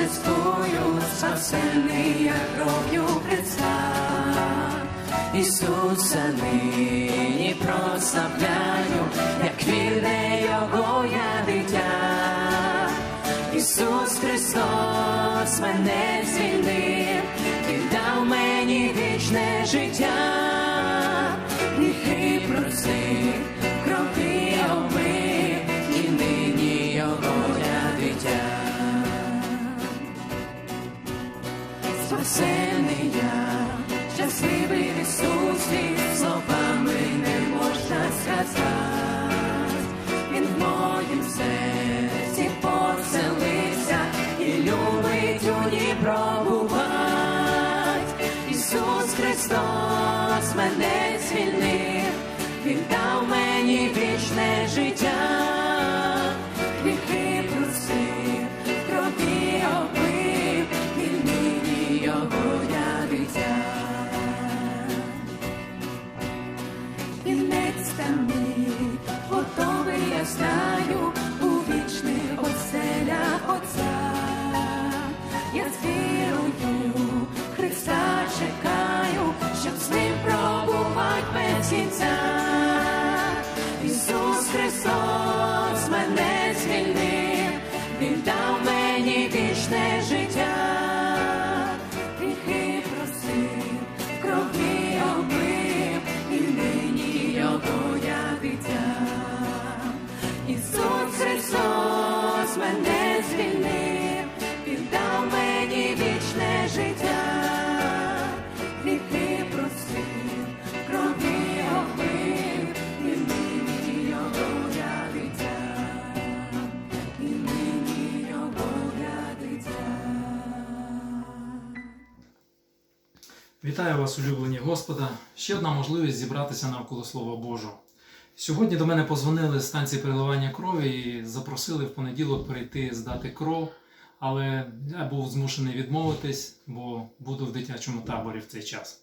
торжествую, спасенный я кров'ю Христа. Ісуса нині прославляю, як вірне Його я дитя. Ісус Христос мене звільнив, віддав мені вічне життя, Христос мене звільнив, Він дав мені вічне життя. Вітаю вас, улюблені Господа! Ще одна можливість зібратися навколо Слова Божого. Сьогодні до мене позвонили з станції переливання крові і запросили в понеділок прийти здати кров, але я був змушений відмовитись, бо буду в дитячому таборі в цей час.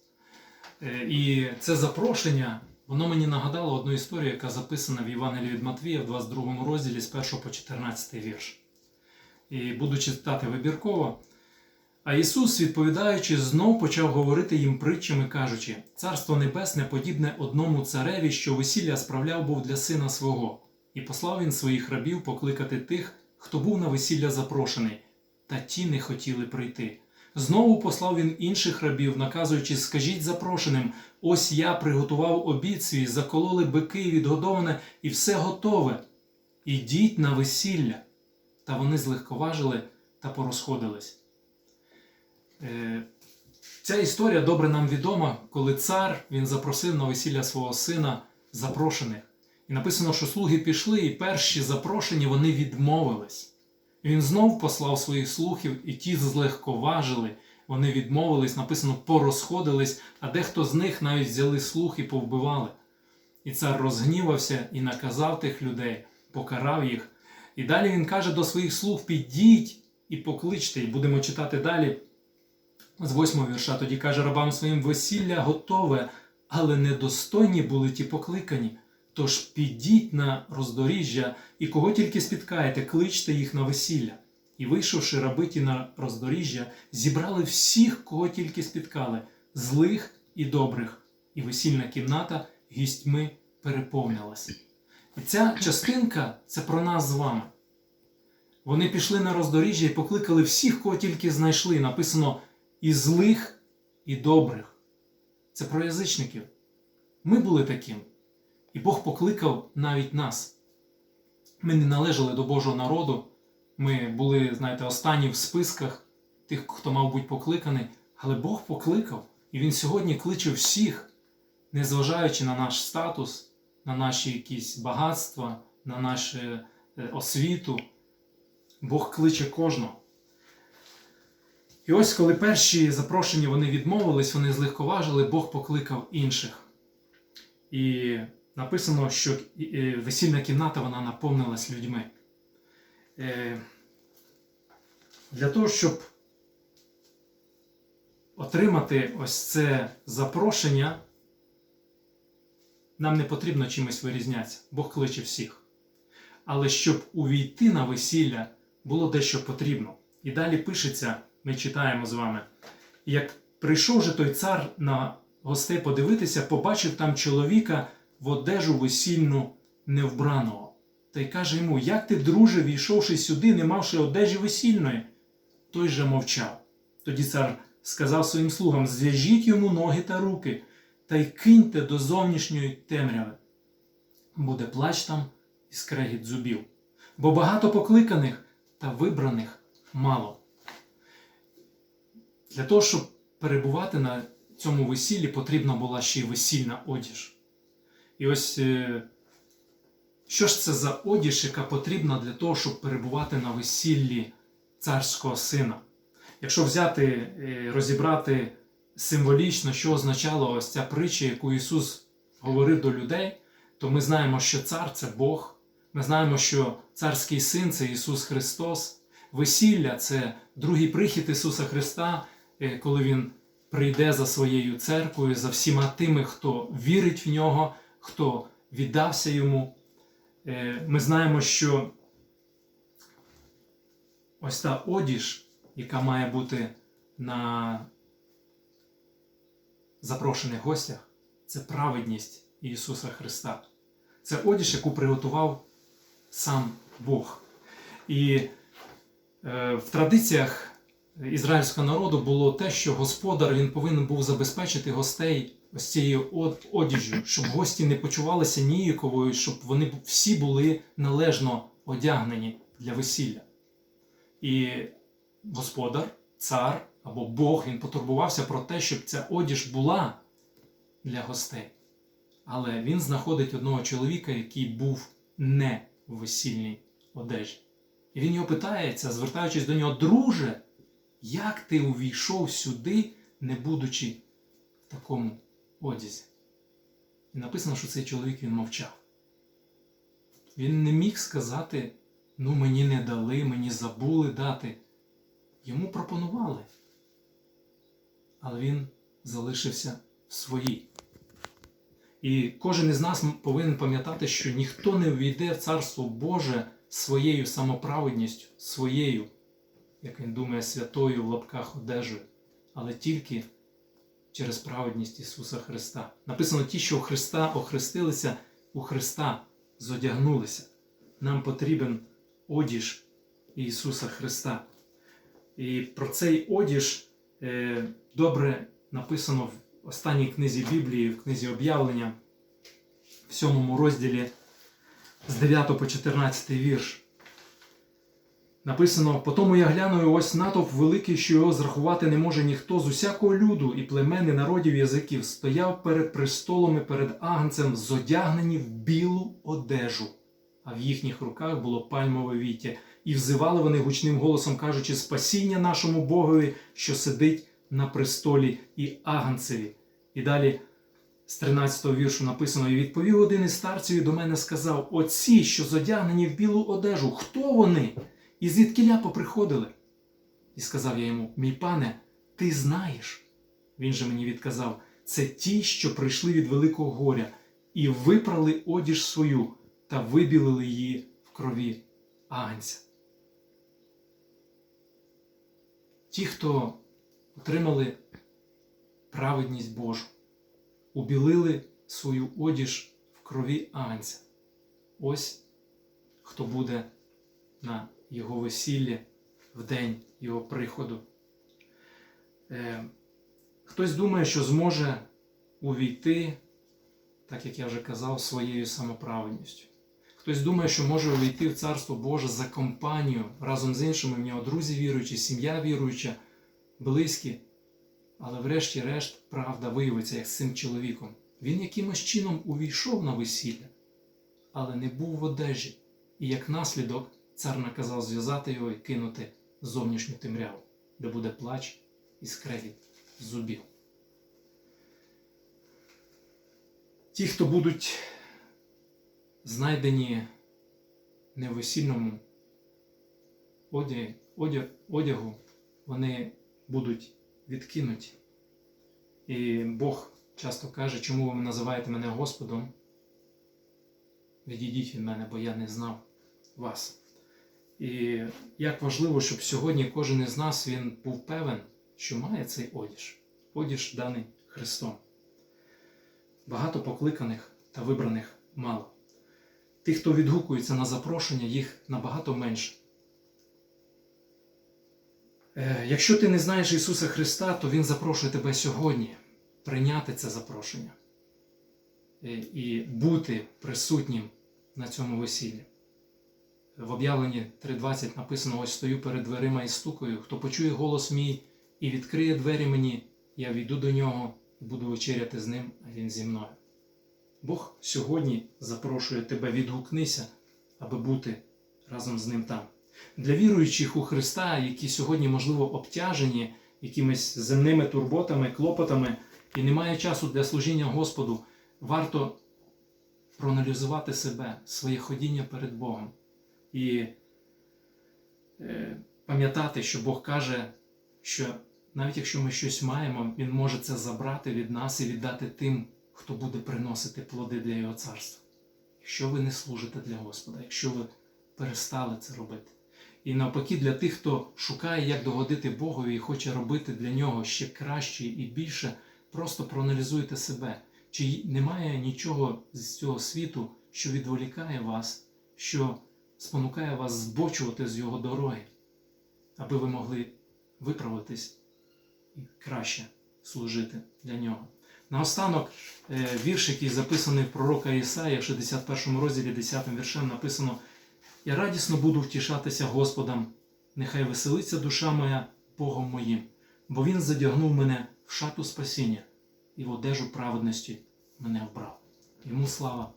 Е, І це запрошення, воно мені нагадало одну історію, яка записана в Євангелії від Матвія в 22 розділі з 1 по 14 вірш. І буду читати вибірково. А Ісус, відповідаючи, знов почав говорити їм притчами, кажучи: Царство Небесне подібне одному цареві, що весілля справляв був для сина свого, і послав він своїх рабів покликати тих, хто був на весілля запрошений, та ті не хотіли прийти. Знову послав він інших рабів, наказуючи, скажіть запрошеним: ось я приготував обід свій, закололи бики відгодоване, і все готове. Ідіть на весілля. Та вони злегковажили та порозходились. Е, Ця історія добре нам відома, коли цар він запросив на весілля свого сина запрошених. І написано, що слуги пішли, і перші запрошені вони відмовились. Він знов послав своїх слухів, і ті злегковажили, вони відмовились, написано, порозходились, а дехто з них навіть взяли слух і повбивали. І цар розгнівався і наказав тих людей, покарав їх. І далі він каже до своїх слуг: підіть і покличте, і будемо читати далі з восьмого вірша тоді каже рабам своїм весілля готове, але недостойні були ті покликані. Тож підіть на роздоріжжя і кого тільки спіткаєте, кличте їх на весілля. І, вийшовши раби ті на роздоріжжя, зібрали всіх, кого тільки спіткали, злих і добрих, і весільна кімната гістьми переповнилась. І ця частинка це про нас з вами. Вони пішли на роздоріжжя і покликали всіх, кого тільки знайшли. Написано і злих, і добрих. Це про язичників. Ми були таким. І Бог покликав навіть нас. Ми не належали до Божого народу. Ми були, знаєте, останні в списках тих, хто мав бути покликаний. Але Бог покликав, і Він сьогодні кличе всіх, незважаючи на наш статус, на наші якісь багатства, на нашу е, освіту. Бог кличе кожного. І ось коли перші запрошені вони відмовились, вони злегковажили, Бог покликав інших. І написано, що весільна кімната вона наповнилась людьми. Е, Для того, щоб отримати ось це запрошення, нам не потрібно чимось вирізнятися. Бог кличе всіх. Але щоб увійти на весілля, було дещо потрібно. І далі пишеться, ми читаємо з вами. Як прийшов же той цар на гостей подивитися, побачив там чоловіка в одежу весільну невбраного. Та й каже йому: Як ти, друже, війшовши сюди, не мавши одежі весільної? Той же мовчав. Тоді цар сказав своїм слугам: Зв'яжіть йому ноги та руки, та й киньте до зовнішньої темряви. Буде плач там і скрегіт зубів, бо багато покликаних та вибраних мало. Для того, щоб перебувати на цьому весіллі, потрібна була ще й весільна одіж. І ось е, що ж це за одіж, яка потрібна для того, щоб перебувати на весіллі царського сина? Якщо взяти, е, розібрати символічно, що означала ось ця притча, яку Ісус говорив до людей, то ми знаємо, що цар це Бог. Ми знаємо, що царський син це Ісус Христос. Весілля це другий прихід Ісуса Христа, коли Він прийде за своєю церквою, за всіма тими, хто вірить в нього, хто віддався йому. Е, Ми знаємо, що ось та одіж, яка має бути на запрошених гостях, це праведність Ісуса Христа. Це одіж, яку приготував сам Бог. І е, в традиціях ізраїльського народу було те, що господар він повинен був забезпечити гостей ось цією од- одіжжю, щоб гості не почувалися ніяковою, щоб вони всі були належно одягнені для весілля. І господар, цар або Бог він потурбувався про те, щоб ця одіж була для гостей. Але він знаходить одного чоловіка, який був не в весільній одежі. І він його питається, звертаючись до нього, друже, як ти увійшов сюди, не будучи в такому одязі? І написано, що цей чоловік він мовчав. Він не міг сказати, ну мені не дали, мені забули дати. Йому пропонували. Але він залишився в своїй. І кожен із нас повинен пам'ятати, що ніхто не ввійде в Царство Боже своєю самоправедністю, своєю, як він думає, святою в лапках одежею, але тільки через праведність Ісуса Христа. Написано ті, що у Христа охрестилися, у Христа зодягнулися. Нам потрібен одіж Ісуса Христа. І про цей одіж е, добре написано в останній книзі Біблії, в книзі об'явлення, в сьомому розділі з 9 по 14 вірш. Написано: Потому я гляну, і ось натовп великий, що його зрахувати не може ніхто з усякого люду і племен, і народів язиків, стояв перед престолом і перед агнцем, зодягнені в білу одежу, а в їхніх руках було пальмове віття. І взивали вони гучним голосом, кажучи, спасіння нашому Богові, що сидить на престолі і агнцеві. І далі з 13-го віршу написано: І відповів один із старців і до мене сказав: Оці, що зодягнені в білу одежу, хто вони? І звідкіля поприходили? І сказав я йому: Мій пане, ти знаєш. Він же мені відказав: це ті, що прийшли від великого горя, і випрали одіж свою та вибілили її в крові агнця. Ті, хто отримали праведність Божу, убілили свою одіж в крові агнця. Ось хто буде на його весіллі в день його приходу. Е, хтось думає, що зможе увійти, так як я вже казав, своєю самоправедністю. Хтось думає, що може увійти в Царство Боже за компанію разом з іншими в нього друзі віруючі, сім'я віруюча, близькі. Але врешті-решт правда виявиться як з цим чоловіком. Він якимось чином увійшов на весілля, але не був в одежі, і як наслідок цар наказав зв'язати його і кинути зовнішню темряву, де буде плач і скрегіт зубів. Ті, хто будуть знайдені не в весільному одяг, одяг, одягу, вони будуть відкинуті. І Бог часто каже, чому ви називаєте мене Господом? Відійдіть від мене, бо я не знав вас. І як важливо, щоб сьогодні кожен із нас він був певен, що має цей одіж, одіж даний Христом. Багато покликаних та вибраних мало. Тих, хто відгукується на запрошення, їх набагато менше. Е, Якщо ти не знаєш Ісуса Христа, то Він запрошує тебе сьогодні прийняти це запрошення е, і бути присутнім на цьому весіллі. В об'явленні 3.20 написано: ось стою перед дверима і стукаю. Хто почує голос мій і відкриє двері мені, я війду до нього і буду вечеряти з ним, а він зі мною. Бог сьогодні запрошує тебе, відгукнися, аби бути разом з ним там. Для віруючих у Христа, які сьогодні, можливо, обтяжені якимись земними турботами, клопотами і немає часу для служіння Господу, варто проаналізувати себе, своє ходіння перед Богом і е, пам'ятати, що Бог каже, що навіть якщо ми щось маємо, Він може це забрати від нас і віддати тим, хто буде приносити плоди для Його царства. Якщо ви не служите для Господа, якщо ви перестали це робити. І навпаки, для тих, хто шукає, як догодити Богові і хоче робити для нього ще краще і більше, просто проаналізуйте себе, чи немає нічого з цього світу, що відволікає вас, що спонукає вас збочувати з його дороги, аби ви могли виправитись і краще служити для нього. Наостанок, е, вірш, який записаний в пророка Ісаїя в 61 розділі 10 віршем написано: Я радісно буду втішатися Господом, нехай веселиться душа моя Богом моїм, бо Він задягнув мене в шату спасіння і в одежу праведності мене вбрав. Йому слава